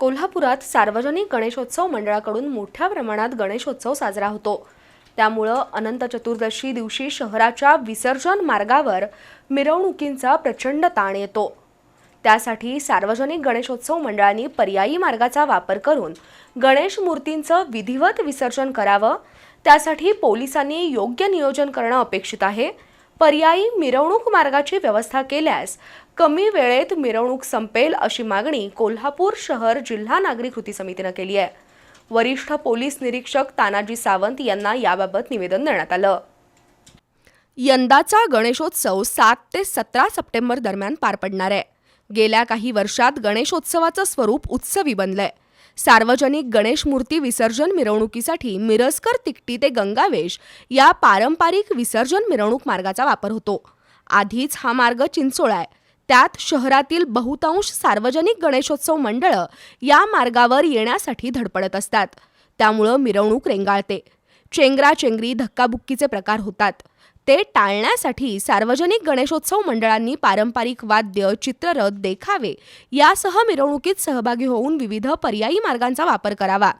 कोल्हापुरात सार्वजनिक गणेशोत्सव मंडळाकडून मोठ्या प्रमाणात गणेशोत्सव साजरा होतो. त्यामुळं अनंत चतुर्दशी दिवशी शहराच्या विसर्जन मार्गावर मिरवणुकींचा प्रचंड ताण येतो. त्यासाठी सार्वजनिक गणेशोत्सव मंडळांनी पर्यायी मार्गाचा वापर करून गणेश मूर्तींचं विधिवत विसर्जन करावं. त्यासाठी पोलिसांनी योग्य नियोजन करणं अपेक्षित आहे. पर्यायी मिरवणूक मार्गाची व्यवस्था केल्यास कमी वेळेत मिरवणूक संपेल अशी मागणी कोल्हापूर शहर जिल्हा नागरी कृती समितीनं केली आहे. वरिष्ठ पोलीस निरीक्षक तानाजी सावंत यांना याबाबत निवेदन देण्यात आलं. यंदाचा गणेशोत्सव सात ते सतरा सप्टेंबर दरम्यान पार पडणार आहे. गेल्या काही वर्षात गणेशोत्सवाचं स्वरूप उत्सवी बनलंय. सार्वजनिक गणेश मूर्ती विसर्जन मिरवणुकीसाठी मिरजकर तिकटी ते गंगावेश या पारंपरिक विसर्जन मिरवणूक मार्गाचा वापर होतो. आधीच हा मार्ग चिंचोळा आहे. त्यात शहरातील बहुतांश सार्वजनिक गणेशोत्सव मंडळं या मार्गावर येण्यासाठी धडपडत असतात. त्यामुळं मिरवणूक रेंगाळते. चेंगराचेंगरी धक्काबुक्कीचे प्रकार होतात. ते टाळण्यासाठी सार्वजनिक गणेशोत्सव मंडळांनी पारंपरिक वाद्य चित्ररथ देखावे. यासह मिरवणुकीत सहभागी होऊन विविध पर्यायी मार्गांचा वापर करावा.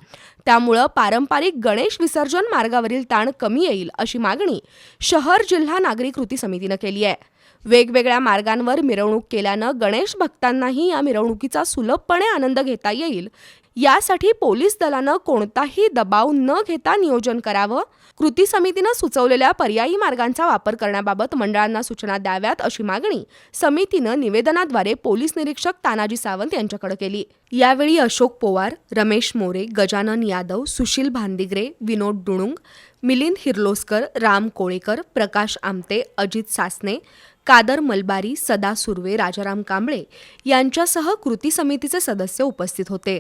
त्यामुळं पारंपरिक गणेश विसर्जन मार्गावरील ताण कमी येईल अशी मागणी शहर जिल्हा नागरी कृती समितीनं केली आहे. वेगवेगळ्या मार्गांवर मिरवणूक केल्यानं गणेश भक्तांनाही या मिरवणुकीचा सुलभपणे आनंद घेता येईल. यासाठी पोलीस दलानं कोणताही दबाव न घेता नियोजन करावं कृती समितीनं सुचवलेल्या पर्यायी मार्गांचा वापर करण्याबाबत मंडळांना सूचना द्याव्यात अशी मागणी समितीनं निवेदनाद्वारे पोलीस निरीक्षक तानाजी सावंत यांच्याकडे केली. यावेळी अशोक पोवार रमेश मोरे गजानन या यादव सुशील भांदिग्रे विनोद डुणुंग मिलिंद हिर्लोस्कर राम कोळेकर प्रकाश आमते अजित सासने कादर मलबारी सदा सुर्वे राजाराम कांबळे यांच्यासह कृती समितीचे सदस्य उपस्थित होते.